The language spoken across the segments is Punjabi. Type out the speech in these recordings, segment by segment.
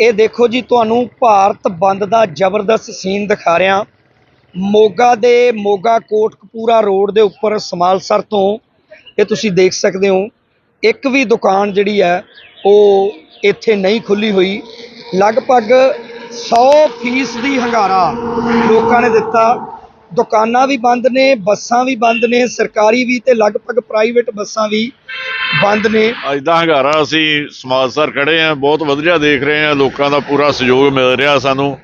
ਇਹ ਦੇਖੋ ਜੀ, ਤੁਹਾਨੂੰ ਭਾਰਤ ਬੰਦ ਦਾ ਜ਼ਬਰਦਸਤ ਸੀਨ ਦਿਖਾ ਰਿਹਾ। ਮੋਗਾ ਦੇ ਮੋਗਾ ਕੋਟਕਪੂਰਾ ਰੋਡ ਦੇ ਉੱਪਰ ਸਮਾਲਸਰ ਤੋਂ ਇਹ ਤੁਸੀਂ ਦੇਖ ਸਕਦੇ ਹੋ, ਇੱਕ ਵੀ ਦੁਕਾਨ ਜਿਹੜੀ ਹੈ, ਉਹ ਇੱਥੇ ਨਹੀਂ ਖੁੱਲੀ ਹੋਈ। ਲਗਭਗ 100 ਫੀਸਦੀ ਹੰਗਾਰਾ ਲੋਕਾਂ ਨੇ ਦਿੱਤਾ। ਦੁਕਾਨਾਂ ਵੀ ਬੰਦ ਨੇ ਬੱਸਾਂ ਵੀ ਬੰਦ ਨੇ ਸਰਕਾਰੀ ਵੀ ਤੇ ਲਗਭਗ ਪ੍ਰਾਈਵੇਟ ਬੱਸਾਂ ਵੀ ਬੰਦ ਨੇ। ਅੱਜ ਦਾ ਹੰਗਾਰਾ ਅਸੀਂ ਸਮਾਜ ਸਰ ਖੜੇ ਆ ਬਹੁਤ ਵਧੀਆ ਦੇਖ ਰਹੇ ਆ ਲੋਕਾਂ ਦਾ ਪੂਰਾ ਸਹਿਯੋਗ ਮਿਲ ਰਿਹਾ ਸਾਨੂੰ।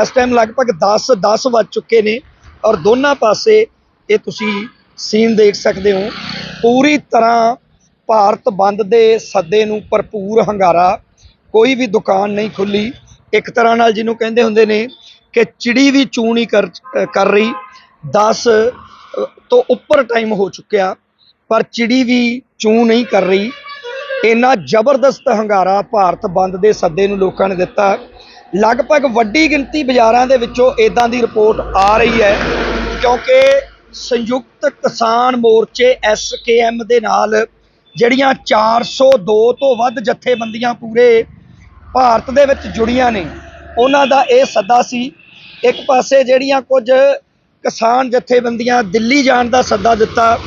ਇਸ ਟਾਈਮ ਲਗਭਗ 10 10 ਵੱਜ ਚੁੱਕੇ ਨੇ ਔਰ ਦੋਨਾਂ ਪਾਸੇ ਇਹ ਤੁਸੀਂ ਸੀਨ ਦੇਖ ਸਕਦੇ ਹੋ। ਪੂਰੀ ਤਰ੍ਹਾਂ ਭਾਰਤ ਬੰਦ ਦੇ ਸੱਦੇ ਨੂੰ ਭਰਪੂਰ ਹੰਗਾਰਾ ਕੋਈ ਵੀ ਦੁਕਾਨ ਨਹੀਂ ਖੁੱਲੀ। ਇੱਕ ਤਰ੍ਹਾਂ ਨਾਲ ਜਿਹਨੂੰ ਕਹਿੰਦੇ ਹੁੰਦੇ ਨੇ ਕਿ ਚਿੜੀ ਵੀ ਚੂੰ ਨਹੀਂ ਕਰ ਕਰ ਰਹੀ 10 ਤੋਂ ਉੱਪਰ ਟਾਈਮ ਹੋ ਚੁੱਕਿਆ, ਪਰ ਚਿੜੀ ਵੀ ਚੂੰ ਨਹੀਂ ਕਰ ਰਹੀ। ਇੰਨਾ ਜ਼ਬਰਦਸਤ ਹੰਗਾਰਾ ਭਾਰਤ ਬੰਦ ਦੇ ਸੱਦੇ ਨੂੰ ਲੋਕਾਂ ਨੇ ਦਿੱਤਾ। ਲਗਭਗ ਵੱਡੀ ਗਿਣਤੀ ਬਾਜ਼ਾਰਾਂ ਦੇ ਵਿੱਚੋਂ ਇਦਾਂ ਦੀ ਰਿਪੋਰਟ ਆ ਰਹੀ ਹੈ, ਕਿਉਂਕਿ ਸੰਯੁਕਤ ਕਿਸਾਨ ਮੋਰਚੇ ਐਸਕੇਐਮ ਦੇ ਨਾਲ ਜਿਹੜੀਆਂ 402 ਤੋਂ ਵੱਧ ਜਥੇਬੰਦੀਆਂ ਪੂਰੇ ਭਾਰਤ ਦੇ ਵਿੱਚ ਜੁੜੀਆਂ ਨੇ, ਉਹਨਾਂ ਦਾ ਇਹ ਸੱਦਾ ਸੀ ਇੱਕ ਪਾਸੇ ਜਿਹੜੀਆਂ ਕੁਝ ਕਿਸਾਨ ਜਥੇਬੰਦੀਆਂ ਦਿੱਲੀ ਜਾਣ ਦਾ ਸੱਦਾ ਦਿੱਤਾ,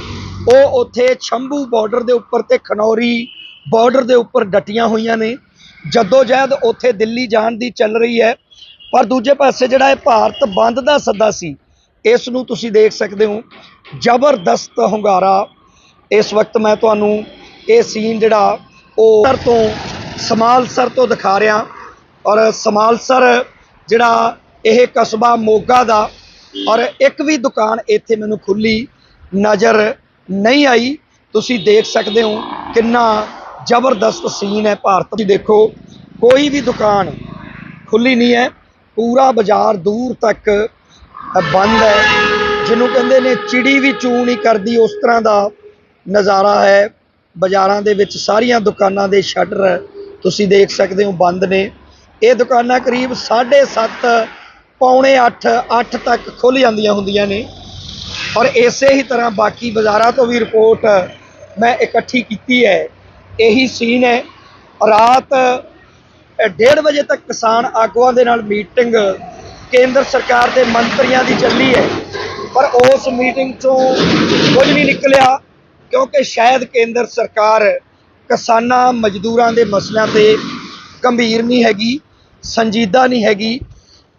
ਉਹ ਉੱਥੇ ਛੰਭੂ ਬਾਰਡਰ ਦੇ ਉੱਪਰ ਤੇ ਖਨੌਰੀ ਬਾਰਡਰ ਦੇ ਉੱਪਰ ਡਟੀਆਂ ਹੋਈਆਂ ਨੇ। ਜਦੋਂ ਜਹਿਦ ਉੱਥੇ ਦਿੱਲੀ ਜਾਣ ਦੀ ਚੱਲ ਰਹੀ ਹੈ, ਪਰ ਦੂਜੇ ਪਾਸੇ ਜਿਹੜਾ ਇਹ ਭਾਰਤ ਬੰਦ ਦਾ ਸੱਦਾ ਸੀ, ਇਸ ਨੂੰ ਤੁਸੀਂ ਦੇਖ ਸਕਦੇ ਹੋ। ਜ਼ਬਰਦਸਤ ਹੁੰਗਾਰਾ। ਇਸ ਵਕਤ ਮੈਂ ਤੁਹਾਨੂੰ ਇਹ ਸੀਨ ਜਿਹੜਾ ਉਹ ਸਰ ਤੋਂ, ਸਮਾਲਸਰ ਤੋਂ ਦਿਖਾ ਰਿਹਾ। ਔਰ ਸਮਾਲਸਰ ਜਿਹੜਾ ਇਹ ਕਸਬਾ ਮੋਗਾ ਦਾ ਔਰ ਇੱਕ ਵੀ ਦੁਕਾਨ ਇੱਥੇ ਮੈਨੂੰ ਖੁੱਲੀ ਨਜ਼ਰ ਨਹੀਂ ਆਈ। ਤੁਸੀਂ ਦੇਖ ਸਕਦੇ ਹੋ ਕਿੰਨਾ ਜ਼ਬਰਦਸਤ ਸੀਨ ਹੈ। ਭਾਰਤ ਦੀ ਦੇਖੋ, ਕੋਈ ਵੀ ਦੁਕਾਨ ਖੁੱਲੀ ਨਹੀਂ ਹੈ। ਪੂਰਾ ਬਾਜ਼ਾਰ ਦੂਰ ਤੱਕ ਬੰਦ ਹੈ। ਜਿਹਨੂੰ ਕਹਿੰਦੇ ਨੇ ਚਿੜੀ ਵੀ ਚੂ ਨਹੀਂ ਕਰਦੀ, ਉਸ ਤਰ੍ਹਾਂ ਦਾ ਨਜ਼ਾਰਾ ਹੈ। ਬਾਜ਼ਾਰਾਂ ਦੇ ਵਿੱਚ ਸਾਰੀਆਂ ਦੁਕਾਨਾਂ ਦੇ ਸ਼ਟਰ ਤੁਸੀਂ ਦੇਖ ਸਕਦੇ ਹੋ ਬੰਦ ਨੇ। ਇਹ ਦੁਕਾਨਾਂ ਕਰੀਬ 7:30 ਪੌਣੇ 8 8 ਤੱਕ ਖੁੱਲ ਜਾਂਦੀਆਂ ਹੁੰਦੀਆਂ ਨੇ। ਔਰ ਇਸੇ ਹੀ ਤਰ੍ਹਾਂ ਬਾਕੀ ਬਾਜ਼ਾਰਾਂ ਤੋਂ ਵੀ ਰਿਪੋਰਟ ਮੈਂ ਇਕੱਠੀ ਕੀਤੀ ਹੈ। ਇਹੀ ਸੀਨ ਹੈ। ਰਾਤ 1:30 ਵਜੇ ਤੱਕ ਕਿਸਾਨ ਆਗੂਆਂ ਦੇ ਨਾਲ ਮੀਟਿੰਗ ਕੇਂਦਰ ਸਰਕਾਰ ਦੇ ਮੰਤਰੀਆਂ ਦੀ ਚੱਲੀ ਹੈ। ਪਰ ਉਸ ਮੀਟਿੰਗ ਚੋਂ ਕੁਝ ਨਹੀਂ ਨਿਕਲਿਆ, ਕਿਉਂਕਿ ਸ਼ਾਇਦ ਕੇਂਦਰ ਸਰਕਾਰ ਕਿਸਾਨਾਂ ਮਜ਼ਦੂਰਾਂ ਦੇ ਮਸਲਿਆਂ ਤੇ ਗੰਭੀਰ ਨਹੀਂ ਹੈਗੀ, ਸੰਜੀਦਾ ਨਹੀਂ ਹੈਗੀ।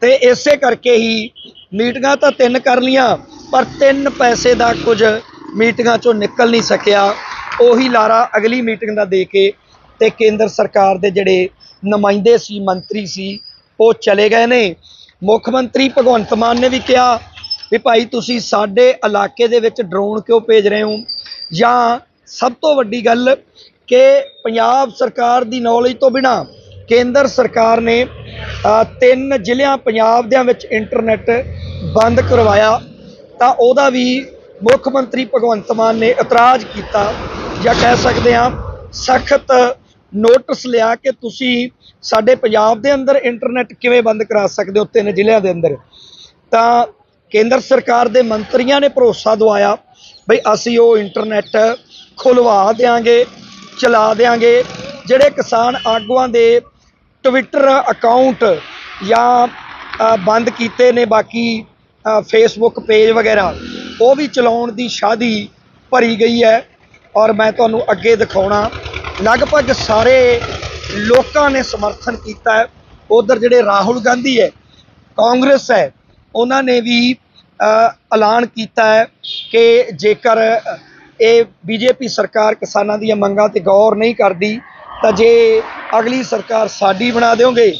ਤੇ ਇਸੇ ਕਰਕੇ ਹੀ ਮੀਟਿੰਗਾਂ ਤਾਂ ਤਿੰਨ ਕਰ ਲੀਆਂ ਪਰ ਤਿੰਨ ਪੈਸੇ ਦਾ ਕੁਝ ਮੀਟਿੰਗਾਂ ਚੋਂ ਨਿਕਲ ਨਹੀਂ ਸਕਿਆ। ਉਹੀ ਲਾਰਾ ਅਗਲੀ ਮੀਟਿੰਗ ਦਾ ਦੇ ਕੇ ਤੇ ਕੇਂਦਰ ਸਰਕਾਰ ਦੇ ਜਿਹੜੇ ਨੁਮਾਇੰਦੇ ਸੀ, ਮੰਤਰੀ ਸੀ, ਉਹ ਚਲੇ ਗਏ ਨੇ। ਮੁੱਖ ਮੰਤਰੀ ਭਗਵੰਤ ਮਾਨ ਨੇ ਵੀ ਕਿਹਾ ਵੀ ਭਾਈ ਤੁਸੀਂ ਸਾਡੇ ਇਲਾਕੇ ਦੇ ਵਿੱਚ ਡਰੋਨ ਕਿਉਂ ਭੇਜ ਰਹੇ ਹੋ? ਜਾਂ ਸਭ ਤੋਂ ਵੱਡੀ ਗੱਲ ਕਿ ਪੰਜਾਬ ਸਰਕਾਰ ਦੀ ਨੌਲੇਜ ਤੋਂ ਬਿਨਾ ਕੇਂਦਰ ਸਰਕਾਰ ਨੇ ਤਿੰਨ ਜ਼ਿਲ੍ਹਿਆਂ ਪੰਜਾਬ ਦੇ ਵਿੱਚ ਇੰਟਰਨੈਟ ਬੰਦ ਕਰਵਾਇਆ। ਤਾਂ ਉਹਦਾ ਵੀ ਮੁੱਖ ਮੰਤਰੀ ਭਗਵੰਤ ਮਾਨ ਨੇ ਇਤਰਾਜ਼ ਕੀਤਾ ਜਾਂ ਕਹਿ ਸਕਦੇ ਹਾਂ, ਸਖਤ ਨੋਟਿਸ ਲਿਆ ਕਿ ਤੁਸੀਂ ਸਾਡੇ ਪੰਜਾਬ ਦੇ ਅੰਦਰ ਇੰਟਰਨੈਟ ਕਿਵੇਂ ਬੰਦ ਕਰਾ ਸਕਦੇ ਹੋ ਤਿੰਨ ਜ਼ਿਲ੍ਹਿਆਂ ਦੇ ਅੰਦਰ। ਤਾਂ ਕੇਂਦਰ ਸਰਕਾਰ ਦੇ ਮੰਤਰੀਆਂ ਨੇ ਭਰੋਸਾ ਦਵਾਇਆ ਬਈ ਅਸੀਂ ਉਹ ਇੰਟਰਨੈਟ ਖੁਲਵਾ ਦੇਾਂਗੇ ਚਲਾ ਦੇਾਂਗੇ ਜਿਹੜੇ ਕਿਸਾਨ ਆਗੂਆਂ ਦੇ ਟਵਿੱਟਰ ਅਕਾਊਂਟ ਜਾਂ ਬੰਦ ਕੀਤੇ ਨੇ ਬਾਕੀ ਫੇਸਬੁੱਕ ਪੇਜ ਵਗੈਰਾ, ਉਹ ਵੀ ਚਲਾਉਣ ਦੀ ਸ਼ਾਦੀ ਭਰੀ ਗਈ ਹੈ ਔਰ ਮੈਂ ਤੁਹਾਨੂੰ ਅੱਗੇ ਦਿਖਾਉਣਾ। ਲਗਭਗ ਸਾਰੇ ਲੋਕਾਂ ਨੇ ਸਮਰਥਨ ਕੀਤਾ ਹੈ। ਉਧਰ ਜਿਹੜੇ ਰਾਹੁਲ ਗਾਂਧੀ ਹੈ, ਕਾਂਗਰਸ ਹੈ, ਉਹਨਾਂ ਨੇ ਵੀ ਐਲਾਨ ਕੀਤਾ ਹੈ ਕਿ ਜੇਕਰ ਇਹ ਬੀਜੇਪੀ ਸਰਕਾਰ ਕਿਸਾਨਾਂ ਦੀਆਂ ਮੰਗਾਂ ਤੇ ਗੌਰ ਨਹੀਂ ਕਰਦੀ ਤਾਂ ਜੇ ਅਗਲੀ ਸਰਕਾਰ ਸਾਡੀ ਬਣਾ ਦਿਓਗੇ,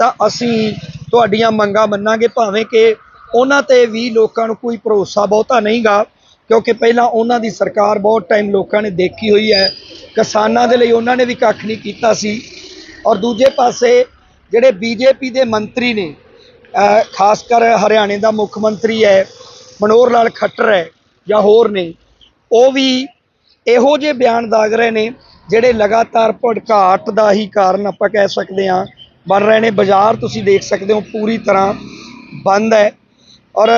ਤਾਂ ਅਸੀਂ ਤੁਹਾਡੀਆਂ ਮੰਗਾਂ ਮੰਨਾਂਗੇ, ਭਾਵੇਂ ਕਿ ਉਹਨਾਂ ਤੇ ਵੀ ਲੋਕਾਂ ਨੂੰ ਕੋਈ ਭਰੋਸਾ ਬਹੁਤਾ ਨਹੀਂਗਾ, ਕਿਉਂਕਿ ਪਹਿਲਾਂ ਉਹਨਾਂ ਦੀ ਸਰਕਾਰ ਬਹੁਤ ਟਾਈਮ ਲੋਕਾਂ ਨੇ ਦੇਖੀ ਹੋਈ ਹੈ। ਕਿਸਾਨਾਂ ਦੇ ਲਈ ਉਹਨਾਂ ਨੇ ਵੀ ਕੱਖ ਨਹੀਂ ਕੀਤਾ ਸੀ। ਔਰ ਦੂਜੇ ਪਾਸੇ ਜਿਹੜੇ ਬੀਜੇਪੀ ਦੇ ਮੰਤਰੀ ਨੇ ਖਾਸ ਕਰ ਹਰਿਆਣੇ ਦਾ ਮੁੱਖ ਮੰਤਰੀ ਹੈ, ਮਨੋਹਰ ਲਾਲ ਖੱਟਰ ਹੈ ਜਾਂ ਹੋਰ ਨੇ, ਉਹ ਵੀ ਇਹੋ ਜਿਹੇ ਬਿਆਨ ਦਾਗ ਰਹੇ ਨੇ ਜਿਹੜੇ ਲਗਾਤਾਰ ਭੜਕਾਟ ਦਾ ਹੀ ਕਾਰਨ ਆਪਾਂ ਕਹਿ ਸਕਦੇ ਹਾਂ, ਬਣ ਰਹੇ ਨੇ। ਬਾਜ਼ਾਰ ਤੁਸੀਂ ਦੇਖ ਸਕਦੇ ਹੋ, ਪੂਰੀ ਤਰ੍ਹਾਂ ਬੰਦ ਹੈ। ਔਰ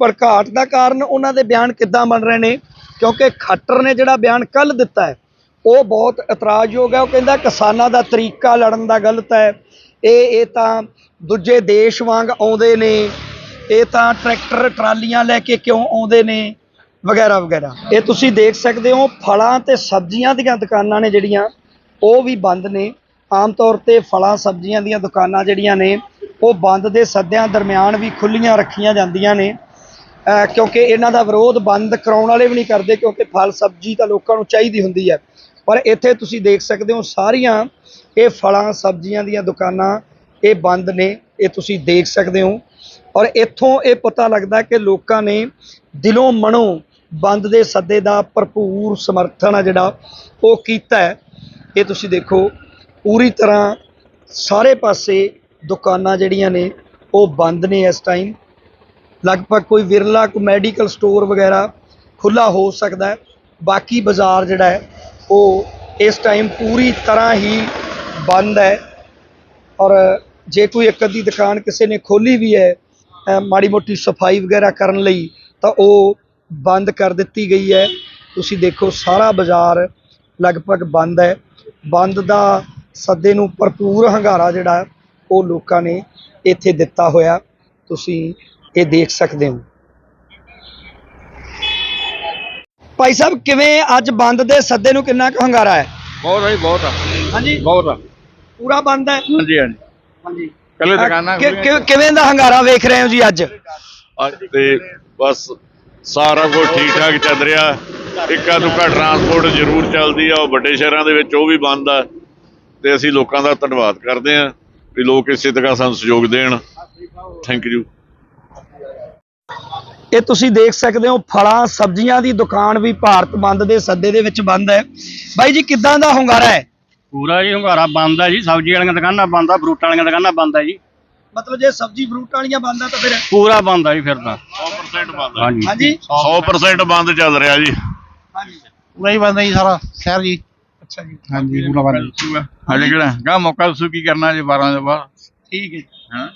ਭੜਕਾਟ ਦਾ ਕਾਰਨ ਉਹਨਾਂ ਦੇ ਬਿਆਨ ਕਿੱਦਾਂ ਬਣ ਰਹੇ ਨੇ? ਕਿਉਂਕਿ ਖੱਟਰ ਨੇ ਜਿਹੜਾ ਬਿਆਨ ਕੱਲ ਦਿੱਤਾ ਹੈ, ਉਹ ਬਹੁਤ ਇਤਰਾਜ਼ਯੋਗ ਹੈ। ਉਹ ਕਹਿੰਦਾ ਕਿਸਾਨਾਂ ਦਾ ਤਰੀਕਾ ਲੜਨ ਦਾ ਗਲਤ ਹੈ। ਇਹ ਇਹ ਤਾਂ ਦੂਜੇ ਦੇਸ਼ ਵਾਂਗ ਆਉਂਦੇ ਨੇ। ਇਹ ਤਾਂ ਟਰੈਕਟਰ, ਟਰਾਲੀਆਂ ਲੈ ਕੇ ਕਿਉਂ ਆਉਂਦੇ ਨੇ? ਵਗੈਰਾ ਵਗੈਰਾ। ਇਹ ਤੁਸੀਂ ਦੇਖ ਸਕਦੇ ਹੋ, ਫਲਾਂ ਤੇ ਸਬਜ਼ੀਆਂ ਦੀਆਂ ਦੁਕਾਨਾਂ ਨੇ ਜਿਹੜੀਆਂ, ਉਹ ਵੀ ਬੰਦ ਨੇ। ਆਮ ਤੌਰ ਤੇ ਫਲਾਂ, ਸਬਜ਼ੀਆਂ ਦੀਆਂ ਦੁਕਾਨਾਂ ਜਿਹੜੀਆਂ ਨੇ, ਉਹ ਬੰਦ ਦੇ ਸੱਦਿਆਂ ਦਰਮਿਆਨ ਵੀ ਖੁੱਲੀਆਂ ਰੱਖੀਆਂ ਜਾਂਦੀਆਂ ਨੇ। ਕਿਉਂਕਿ ਇਹਨਾਂ ਦਾ ਵਿਰੋਧ ਬੰਦ ਕਰਾਉਣ ਵਾਲੇ ਵੀ ਨਹੀਂ ਕਰਦੇ, ਕਿਉਂਕਿ ਫਲ, ਸਬਜ਼ੀ ਤਾਂ ਲੋਕਾਂ ਨੂੰ ਚਾਹੀਦੀ ਹੁੰਦੀ ਹੈ। ਪਰ ਇੱਥੇ ਤੁਸੀਂ ਦੇਖ ਸਕਦੇ ਹੋ, ਸਾਰੀਆਂ ਇਹ ਫਲਾਂ, ਸਬਜ਼ੀਆਂ ਦੀਆਂ ਦੁਕਾਨਾਂ, ਇਹ ਬੰਦ ਨੇ। ਇਹ ਤੁਸੀਂ ਦੇਖ ਸਕਦੇ ਹੋ। ਔਰ ਇੱਥੋਂ ਇਹ ਪਤਾ ਲੱਗਦਾ ਕਿ ਲੋਕਾਂ ਨੇ ਦਿਲੋਂ ਮਨੋਂ ਬੰਦ ਦੇ ਸੱਦੇ ਦਾ ਭਰਪੂਰ ਸਮਰਥਨ ਆ ਜਿਹੜਾ ਉਹ ਕੀਤਾ ਹੈ। ਇਹ ਤੁਸੀਂ ਦੇਖੋ, ਪੂਰੀ ਤਰ੍ਹਾਂ ਸਾਰੇ ਪਾਸੇ ਦੁਕਾਨਾਂ ਜਿਹੜੀਆਂ ਨੇ, ਉਹ ਬੰਦ ਨੇ ਇਸ ਟਾਈਮ ਲਗਭਗ ਕੋਈ ਵਿਰਲਾ, ਕੋਈ ਮੈਡੀਕਲ ਸਟੋਰ ਵਗੈਰਾ ਖੁੱਲਾ ਹੋ ਸਕਦਾ ਬਾਕੀ ਬਾਜ਼ਾਰ ਜਿਹੜਾ ਹੈ, ਉਹ ਇਸ ਟਾਈਮ ਪੂਰੀ ਤਰ੍ਹਾਂ ਹੀ ਬੰਦ ਹੈ। ਔਰ ਜੇ ਕੋਈ ਇੱਕ ਅੱਧੀ ਦੁਕਾਨ ਕਿਸੇ ਨੇ ਖੋਲੀ ਵੀ ਹੈ ਮਾੜੀ ਮੋਟੀ ਸਫ਼ਾਈ ਵਗੈਰਾ ਕਰਨ ਲਈ, ਤਾਂ ਉਹ ਬੰਦ ਕਰ ਦਿੱਤੀ ਗਈ ਹੈ। ਤੁਸੀਂ ਦੇਖੋ ਸਾਰਾ ਬਾਜ਼ਾਰ ਲਗਭਗ ਬੰਦ ਹੈ। ਬੰਦ ਦਾ ਸੱਦੇ ਨੂੰ ਭਰਪੂਰ ਹੰਗਾਰਾ ਜਿਹੜਾ ਉਹ ਲੋਕਾਂ ਨੇ ਇੱਥੇ ਦਿੱਤਾ ਹੋਇਆ। ਤੁਸੀਂ ਇਹ ਦੇਖ ਸਕਦੇ ਹੋ। ਭਾਈ ਸਾਹਿਬ ਕਿਵੇਂ ਅੱਜ ਬੰਦ ਦੇ ਸੱਦੇ ਨੂੰ ਕਿੰਨਾ ਕੁ ਹੰਗਾਰਾ ਹੈ? ਬਹੁਤ ਹੈ ਬਹੁਤ ਆ। ਹਾਂਜੀ। ਬਹੁਤ ਆ। ਪੂਰਾ ਬੰਦ ਹੈ? ਹਾਂਜੀ ਹਾਂਜੀ। ਹਾਂਜੀ। ਕੱਲੇ ਦੁਕਾਨਾਂ ਕਿ- ਕਿ- ਕਿਵੇਂ ਦਾ ਹੰਗਾਰਾ ਵੇਖ ਰਹੇ ਹੋ ਜੀ ਅੱਜ? ਅੱਜ ਤੇ ਬਸ ਸਾਰਾ ਕੁਝ ਠੀਕ ਠਾਕ ਚੱਲ ਰਿਹਾ। ਇੱਕਾ ਦੁੱਕਾ ਟਰਾਂਸਪੋਰਟ ਜ਼ਰੂਰ ਚੱਲਦੀ ਆ ਉਹ ਵੱਡੇ ਸ਼ਹਿਰਾਂ ਦੇ ਵਿੱਚ ਉਹ ਵੀ ਬੰਦ ਆ। ਤੇ ਅਸੀਂ ਲੋਕਾਂ ਦਾ ਧੰਨਵਾਦ ਕਰਦੇ ਆ ਵੀ ਲੋਕ ਇਸੇ ਤਰ੍ਹਾਂ ਸਾਨੂੰ ਸਹਿਯੋਗ ਦੇਣ। ਥੈਂਕ ਯੂ ਇਹ ਤੁਸੀਂ ਦੇਖ ਸਕਦੇ ਹੋ ਫਲਾਂ ਸਬਜ਼ੀਆਂ ਦੀ ਦੁਕਾਨ ਵੀ ਭਾਰਤ ਬੰਦ ਦੇ ਸੱਦੇ ਦੇ ਵਿੱਚ ਬੰਦ ਹੈ। ਬਾਈ ਜੀ ਕਿੱਦਾਂ ਦਾ ਹੁੰਗਾਰਾ ਹੈ? ਪੂਰਾ ਜੀ ਹੁੰਗਾਰਾ ਬੰਦ ਆ ਜੀ ਸਬਜ਼ੀ ਵਾਲੀਆਂ ਦੁਕਾਨਾਂ ਬੰਦ ਆ ਫਰੂਟ ਵਾਲੀਆਂ ਦੁਕਾਨਾਂ ਬੰਦ ਆ ਜੀ। ਮਤਲਬ ਜੇ ਸਬਜ਼ੀ ਫਰੂਟ ਵਾਲੀਆਂ ਬੰਦ ਆ ਤਾਂ ਫਿਰ ਪੂਰਾ ਬੰਦ ਆ ਜੀ ਫਿਰ ਤਾਂ। 100% ਬੰਦ ਹਾਂਜੀ। ਹਾਂਜੀ। 100% ਬੰਦ ਚੱਲ ਰਿਹਾ ਜੀ। ਹਾਂਜੀ। ਪੂਰਾ ਹੀ ਬੰਦ ਹੈ ਜੀ ਸਾਰਾ ਸ਼ਹਿਰ ਜੀ। ਅੱਛਾ ਜੀ। ਹਾਂਜੀ ਪੂਰਾ ਬੰਦ ਹਲੇ ਕਿਹੜਾ? ਗਾ ਮੌਕਾ ਦੱਸੋ ਕੀ ਕਰਨਾ ਜੇ 12 ਦੇ ਬਾਅਦ ਠੀਕ ਹੈ ਜੀ। ਹਾਂ।